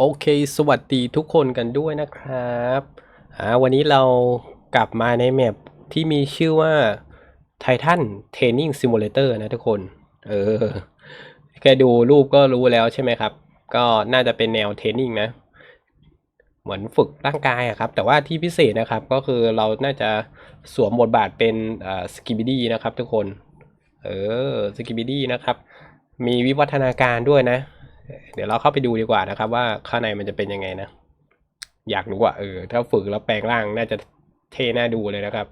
โอเค สวัสดีทุกคนกันด้วยนะครับอ่าวันนี้เรากลับมาในแมปที่มีชื่อว่า Titan Training Simulator นะทุกคน เออ แค่ดูรูปก็รู้แล้วใช่ไหมครับ ก็น่าจะเป็นแนวเทรนนิ่งนะ เหมือนฝึกร่างกายครับ แต่ว่าที่พิเศษนะครับก็คือเราน่าจะสวมบทบาทเป็นสกิบิดี้นะครับทุกคน เออ สกิบิดี้นะครับ มีวิวัฒนาการด้วยนะ เดี๋ยวเราเข้าไปดูดีกว่านะครับ ว่าข้างในมันจะเป็นยังไงนะ อยากรู้ว่าเออ ถ้าฝึกแล้วแปลงร่างน่าจะเท่น่าดูเลยนะครับ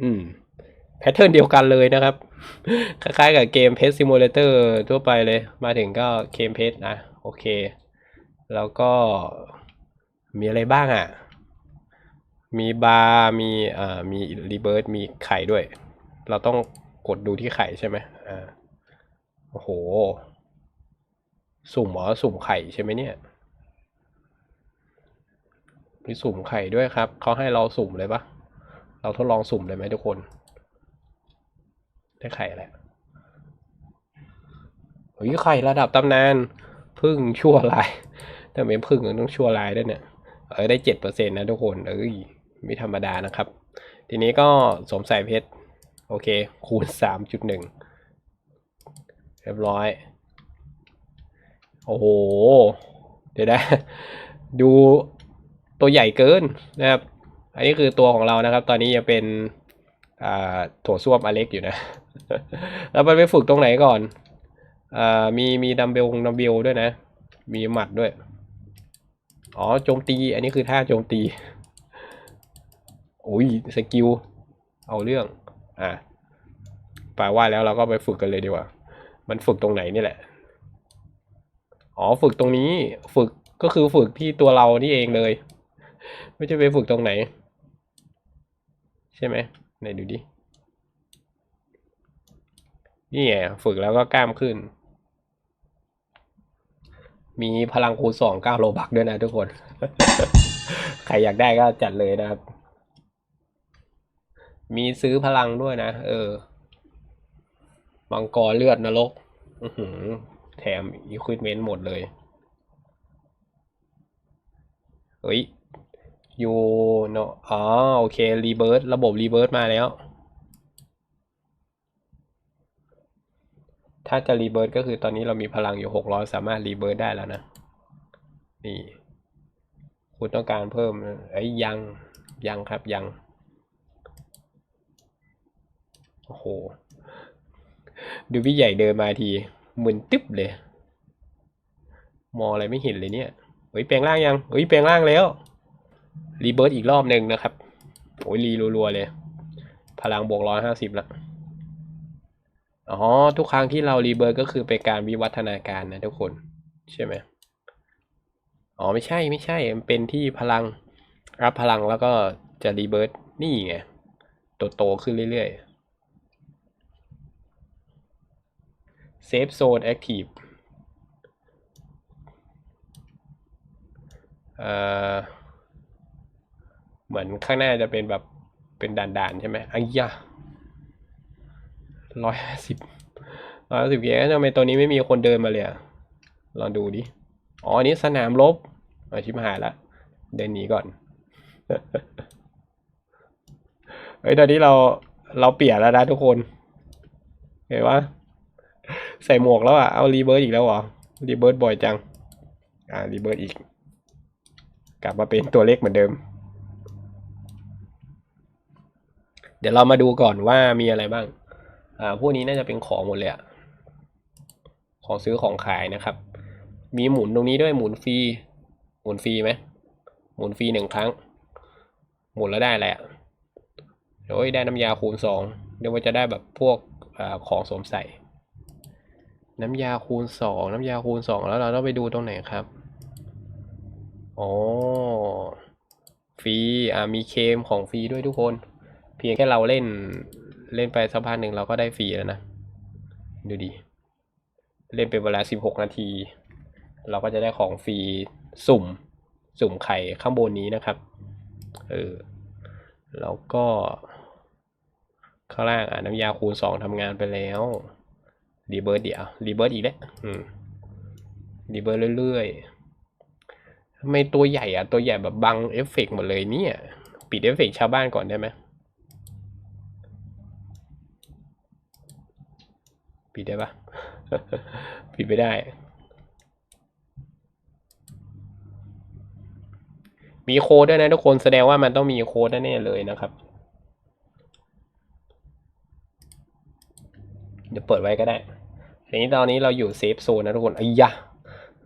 อืมแพทเทิร์นเดียวกันเลยนะครับ คล้ายๆกับเกมเพ s ซิมูเลเตอร์ทั่วไปเลย มาถึงก็เกมเพ s อะโอเค แล้วก็มีอะไรบ้างอะ มีบาร์มีอ่ามีรีเบิร์มีไข่ด้วย เราต้องกดดูที่ไข่ใช่ไหมอ่า โอ้โห สุ่มเหรอสุ่มไข่ใช่ไหมเนี่ย มีสุ่มไข่ด้วยครับ เขาให้เราสุ่มเลยปะเราทดลองสุ่มเลยไหมทุกคน ได้ไข่แหละเฮ้ยไข่ระดับตำนาน พึ่งชั่วลายถ้าเป็นพึ่งมันต้องชั่วลายด้วยเนี่ย เออได้เจ็ดเปอร์เซ็นต์นะทุกคน เอ้ยไม่ธรรมดานะครับ ทีนี้ก็สมใส่เพชร โอเค คูณสามจุดหนึ่ง เรียบร้อย โอ้โห เดี๋ยวนะ ดูตัวใหญ่เกินนะครับ อันนี้คือตัวของเรานะครับ ตอนนี้ยังเป็นอ่าโถส้วมอเล็กอยู่นะ แล้วมันไปฝึกตรงไหนก่อนอมีมีดัมเบลดัมเบลด้วยนะ มีหมัดด้วย อ๋อโจมตี อันนี้คือท่าโจมตี โอ้ยสกิล เอาเรื่อง อะแปลว่าแล้วเราก็ไปฝึกกันเลยดีกว่า มันฝึกตรงไหนนี่แหละ อ๋อฝึกตรงนี้ฝึกก็คือฝึกที่ตัวเรานี่เองเลย ไม่ใช่ไปฝึกตรงไหน ใช่ไหมไหนดูดิ นี่ไงฝึกแล้วก็กล้ามขึ้น มีพลังคูณสองเก้าโลบักด้วยนะทุกคน ใครอยากได้ก็จัดเลยนะครับ มีซื้อพลังด้วยนะ เออ มังกรเลือดนรกอือหือแถมอีควิปเมนต์หมดเลย เฮ้ยยูโนอ๋อโอเค รีเบิร์ตระบบรีเบิร์ตมาแล้ว ถ้าจะรีเบิร์ตก็คือตอนนี้เรามีพลังอยู่หกร้อยสามารถรีเบิร์ตได้แล้วนะ นี่ คุณต้องการเพิ่มไอ้ยังยังครับยัง โอ้โห ดูพี่ใหญ่เดินมาทีมึนตึ๊บเลย มองอะไรไม่เห็นเลยเนี่ยเฮ้ยแปลงร่างยังเฮ้ยแปลงร่างแล้วรีเบิร์ตอีกรอบหนึ่งนะครับโอ้ยรีรัวๆเลย พลังบวกร้อยห้าสิบละอ๋อทุกครั้งที่เรารีเบิร์ตก็คือเป็นการวิวัฒนาการนะทุกคน ใช่ไหมอ๋อไม่ใช่ไม่ใช่มันเป็นที่พลังรับพลังแล้วก็จะรีเบิร์ตนี่ไงโตโตๆขึ้นเรื่อยๆ เซฟโซนแอคทีฟเอ่อเหมือนข้างหน้าจะเป็นแบบเป็นด่านๆใช่ไหมอังยะร้อยห้าสิบร้อยสิบเยทำไมตัวนี้ไม่มีคนเดินมาเลยอะลองดูดิ อ๋อ อันนี้สนามรบอาชิมหายละ เดินหนีก่อน เฮ้ย ตอนนี้เราเราเปลี่ยนแล้วนะทุกคน เห็นว่า ใส่หมวกแล้วอะ เอารีเบิร์อีกแล้วเหรอ รีเบิร์บ่อยจัง อ่า รีเบิร์อีก กลับมาเป็นตัวเล็กเหมือนเดิม เดี๋ยวเรามาดูก่อนว่ามีอะไรบ้าง อ่า พวกนี้น่าจะเป็นของหมดเลยอะของซื้อของขายนะครับ มีหมุนตรงนี้ด้วยหมุนฟรี หมุนฟรีไหม หมุนฟรีหนึ่งครั้ง หมุนแล้วได้แหละโอ้ยได้น้ำยาคูณสองเดี๋ยวว่าจะได้แบบพวกอาของสวมใส่ น้ำยาคูณสองน้ำยาคูณสองแล้วเราต้องไปดูตรงไหนครับอ๋อฟรีอ่ามีเคมของฟรีด้วยทุกคน เพียงแค่เราเล่นเล่นไปสักพักหนึ่งเราก็ได้ฟรีแล้วนะ ดูดิ เล่นเป็นเวลาสิบหกนาที เราก็จะได้ของฟรีสุ่ม สุ่มไข่ข้างบนนี้นะครับ เออ แล้วก็ ข้างล่างอะน้ำยาคูณสองทำงานไปแล้ว รีเบิร์ดเดี๋ยวรีเบิร์ดอีกแล้วอืมรีเบิร์เรื่อยๆทำไมตัวใหญ่อะตัวใหญ่แบบบังเอฟเฟกต์หมดเลยเนี่ย ปิดเอฟเฟกต์ชาวบ้านก่อนได้ไหมปิดได้ปะปิดไม่ได้ มีโค้ดด้วยนะทุกคนแสดงว่ามันต้องมีโค้ดแน่เลยนะครับ เดี๋ยวเปิดไว้ก็ได้ ทีนี้ตอนนี้เราอยู่เซฟโซนนะทุกคนอ้ยะ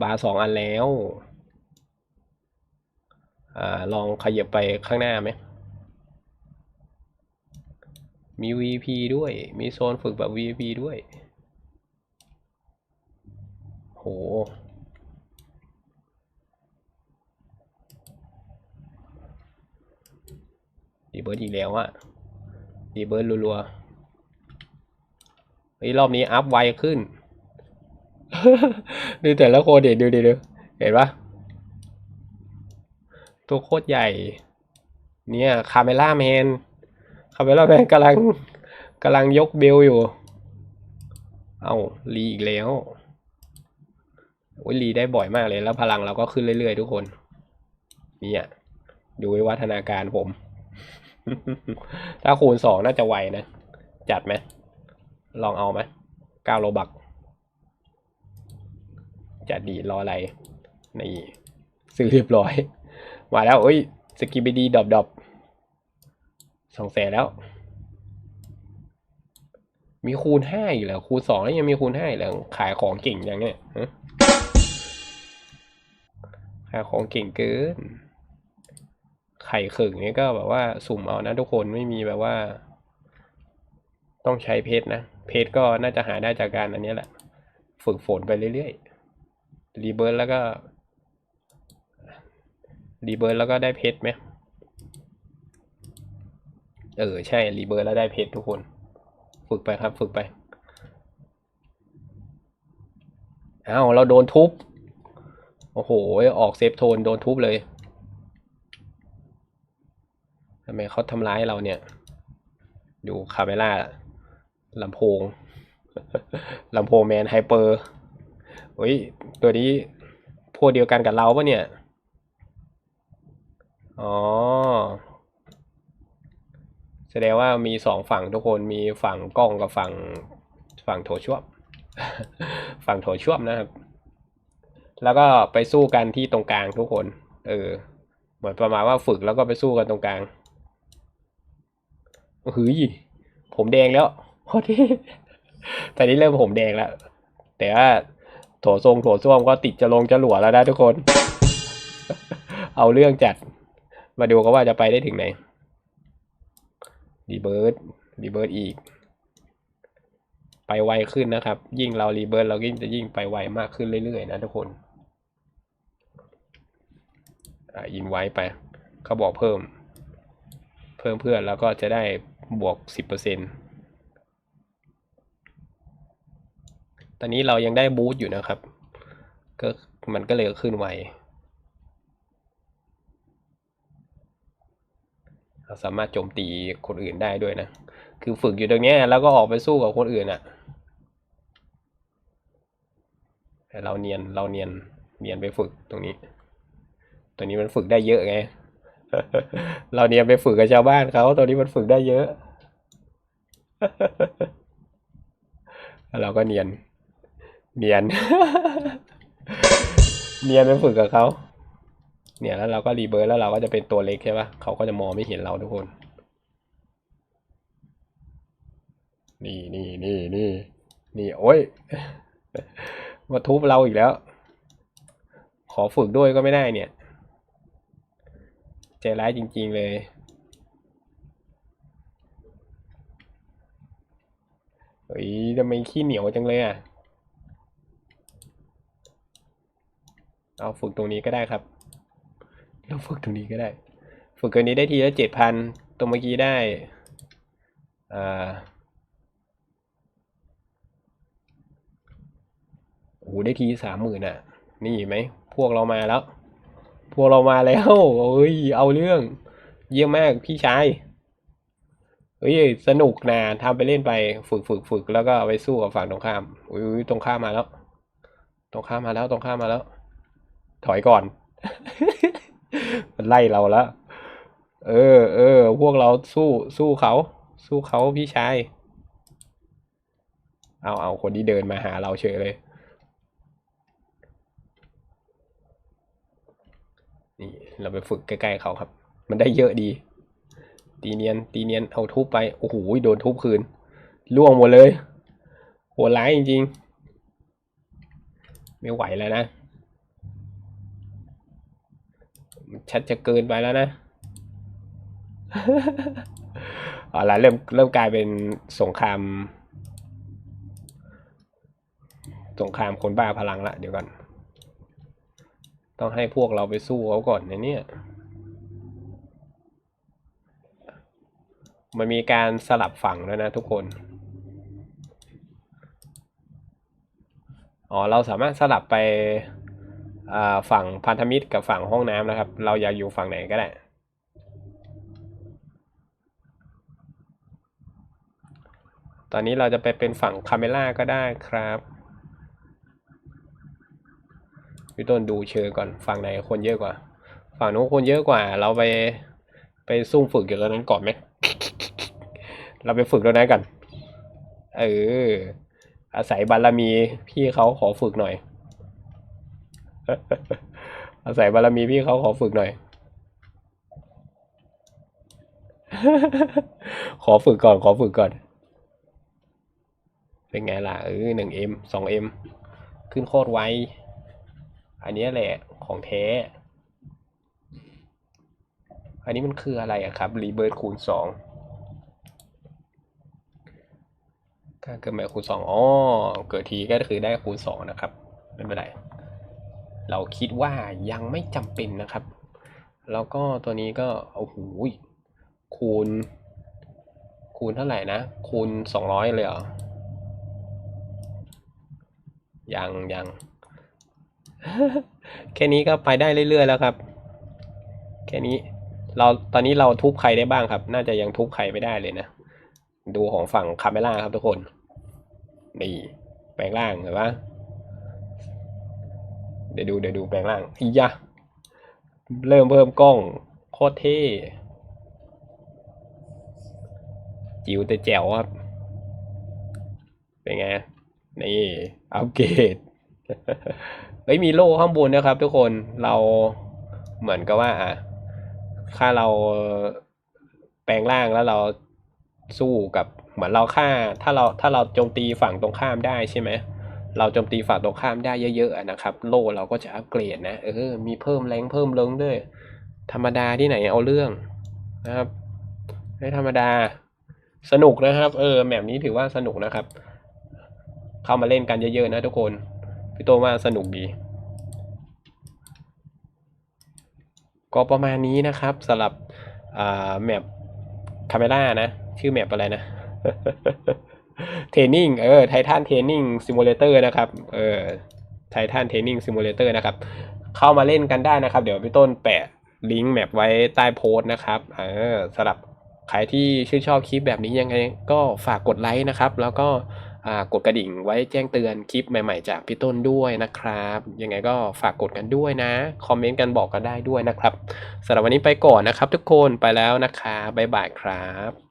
บาร์สองอันแล้วอ่าลองขยับไปข้างหน้าไหม มี VP ด้วย มีโซนฝึกแบบ VP ด้วย โห ดีเบิร์ดอีกแล้วอะดีเบิร์ดรัวๆ เฮ้ยรอบนี้อัพไวขึ้นดูแต่ละคนเดี๋ยวดูดิดูเห็นปะตัวโคตรใหญ่ เนี่ยคาเมล่าแมนคาเมล่าแมนกำลังกำลังยกเบลอยู่ เอารีอีกแล้วโอ้ยรีได้บ่อยมากเลยแล้วพลังเราก็ขึ้นเรื่อยๆทุกคน เนี่ยดูวิวัฒนาการผม ถ้าคูณสองน่าจะไวนะ จัดไหม ลองเอาไหมเก้าโลบักจัดดีรออะไร นี่ซื้อเรียบร้อย มาแล้วเอ้ย สกิบดีดอบดอบสองแสนแล้ว มีคูณห้าอยู่แล้วคูณสองแล้วยังมีคูณห้าอีกแล้วขายของเก่งอย่างเนี้ยขายของเก่งเกิน ไข่ขึงนี่ก็แบบว่าสุ่มเอานะทุกคนไม่มีแบบว่า ต้องใช้เพชรนะ เพชรก็น่าจะหาได้จากการอันนี้แหละ ฝึกฝนไปเรื่อยๆ รีเบิร์แล้วก็ รีเบิร์แล้วก็ได้เพชรไหมเออ ใช่ รีเบิร์แล้วได้เพชรทุกคน ฝึกไปครับ ฝึกไปอ้าวเราโดนทุบ โอ้โห ออกเซฟโทนโดนทุบเลยทำไมเขาทำร้ายเราเนี่ย ดูคาเมล่า ลำโพงลำโพงแมนไฮเปอร์เฮ้ยตัวนี้พวกเดียวกันกับเราปะเนี่ย อ๋อ แสดงว่ามีสองฝั่งทุกคนมีฝั่งกล้องกับฝั่งฝั่งโถช่วม ฝั่งโถช่วมนะครับ แล้วก็ไปสู้กันที่ตรงกลางทุกคน เออ เหมือนประมาณว่าฝึกแล้วก็ไปสู้กันตรงกลางเฮ้ยผมแดงแล้ว โคตรเท่ตอนนี้เริ่มผมแดงแล้ว แต่ว่าโถทรงโถส้วมก็ติดจะลงจะหลัวแล้วนะทุกคน เอาเรื่องจัด มาดูกันว่าจะไปได้ถึงไหนรีเบิร์ดรีเบิร์ดอีก ไปไวขึ้นนะครับ ยิ่งเรารีเบิร์ดเรายิ่งจะยิ่งไปไวมากขึ้นเรื่อยๆนะทุกคนอินไว้ไปเขาบอกเพิ่ม เพิ่มเพื่อนแล้วก็จะได้บวกสิบเปอร์เซ็นต์ ตอนนี้เรายังได้บูตอยู่นะครับ ก็มันก็เลยขึ้นไวเราสามารถโจมตีคนอื่นได้ด้วยนะ คือฝึกอยู่ตรงนี้แล้วก็ออกไปสู้กับคนอื่นอะ่ะแต่เราเนียนเราเนียนเนียนไปฝึกตรงนี้ ตัวนี้มันฝึกได้เยอะไง เราเนียนไปฝึกกับชาวบ้านเขาตัวนี้มันฝึกได้เยอะ เราก็เนียน เนียน เนียนไปฝึกกับเขา เนี่ยแล้วเราก็รีเบิร์แล้วเราก็จะเป็นตัวเล็กใช่ปะเขาก็จะมองไม่เห็นเราทุกคน นี่นี่นี่นี่นี่โอ้ย มาทุบเราอีกแล้ว ขอฝึกด้วยก็ไม่ได้เนี่ย ใจร้ายจริง ๆเลยเฮ้ยทำไมขี้เหนียวจังเลยอะ เอาฝึกตรงนี้ก็ได้ครับเราฝึกตรงนี้ก็ได้ ฝึกตัวนี้ได้ทีละเจ็ดพันตัวเมื่อกี้ได้อ่าโอ้โหได้ทีสามหมื่นอะ นี่เห็นไหมพวกเรามาแล้ว พวกเรามาแล้วเอ้ยเอาเรื่อง เยี่ยมมากพี่ชายเฮ้ยสนุกนะทำไปเล่นไปฝึกฝึกฝึกแล้วก็ไปสู้กับฝั่งตรงข้ามอุ้ยตรงข้ามมาแล้ว ตรงข้ามมาแล้วตรงข้ามมาแล้ว ถอยก่อน มันไล่เราแล้ว เออ เออ พวกเราสู้สู้เขา สู้เขาพี่ชาย เอาเอาคนที่เดินมาหาเราเฉยเลย นี่เราไปฝึกใกล้ๆเขาครับ มันได้เยอะดี ตีเนียน ตีเนียน เอาทุบไป โอ้โห โดนทุบคืน ล่วงหมดเลย โหดร้ายจริงๆ ไม่ไหวแล้วนะ มันชัดจะเกินไปแล้วนะเอาละเริ่มเริ่มกลายเป็นสงคราม สงครามคนบ้าพลังละเดี๋ยวก่อน ต้องให้พวกเราไปสู้เขาก่อนในเนี่ยมันมีการสลับฝั่งแล้วยนะทุกคน อ๋อ เราสามารถสลับไป ฝั่งพันธมิตรกับฝั่งห้องน้ำนะครับ เราอยากอยู่ฝั่งไหนก็ได้ ตอนนี้เราจะไปเป็นฝั่งคาเมล่าก็ได้ครับพี่ต้นดูเชิงก่อนฝั่งไหนคนเยอะกว่า ฝั่งนู้นคนเยอะกว่า เราไปไปซุ่มฝึกอยู่ตรงนั้นก่อนไหมเราไปฝึกตรงนั้นกัน เอออาศัยบารมีพี่เขาขอฝึกหน่อย อาศัยบารมีพี่เขาขอฝึกหน่อย ขอฝึกก่อน ขอฝึกก่อน เป็นไงล่ะ เออหนึ่งเอ็มสองเอ็มขึ้นโคตรไว อันนี้แหละของแท้ อันนี้มันคืออะไรอะครับ รีเบิร์คูณสองถ้าเกิดมาคูณสองอ๋อ เกิดทีก็คือได้คูณสองนะครับ ไม่เป็นไร เราคิดว่ายังไม่จำเป็นนะครับ แล้วก็ตัวนี้ก็โอ้โหคูณ คูณเท่าไหร่นะ คูณสองร้อยเลยเหรอยังยังแค่นี้ก็ไปได้เรื่อยๆแล้วครับ แค่นี้เราตอนนี้เราทุบใครได้บ้างครับ น่าจะยังทุบใครไม่ได้เลยนะ ดูของฝั่งคาเมล่าครับทุกคน นี่แปลงร่างเห็นปะ ดี๋ยวดูเดี๋ยวดูแปลงร่างอียะเริ่มเพิ่มกล้องโคตรเท่จิ๋วแต่แจ๋วครับ เป็นไง นี่ อัปเกรดเฮ้ยมีโล่ข้างบนนะครับ ทุกคน เราเหมือนกับว่าอะถ้าเราแปลงร่างแล้วเราสู้กับ เหมือนเราฆ่า ถ้าเราถ้าเราโจมตีฝั่งตรงข้ามได้ใช่ไหม เราโจมตีฝั่งตรงข้ามได้เยอะๆนะครับ โล่เราก็จะอัปเกรดนะ เออ มีเพิ่มแรงเพิ่มเริงด้วย ธรรมดาที่ไหนเอาเรื่องนะครับ ไม่ธรรมดา สนุกนะครับ เออแบบนี้ถือว่าสนุกนะครับ เข้ามาเล่นกันเยอะๆนะทุกคน พี่โตว่าสนุกดี ก็ประมาณนี้นะครับสำหรับอ่าแมปคาเมล่านะ ชื่อแมปอะไรนะ เทรนนิ่งเออไททันเทรนนิ่งซิมูเลเตอร์นะครับเออไททันเทรนนิ่งซิมูเลเตอร์นะครับ เข้ามาเล่นกันได้นะครับ เดี๋ยวพี่ต้นแปะลิงก์แมปไว้ใต้โพสต์นะครับเออสำหรับใครที่ชื่นชอบคลิปแบบนี้ยังไงก็ฝากกดไลค์นะครับ แล้วก็อ่ากดกระดิ่งไว้แจ้งเตือนคลิปใหม่ๆ จากพี่ต้นด้วยนะครับ ยังไงก็ฝากกดกันด้วยนะ คอมเมนต์กันบอกกันได้ด้วยนะครับสำหรับวันนี้ไปก่อนนะครับทุกคนไปแล้วนะคะบ๊ายบายครับ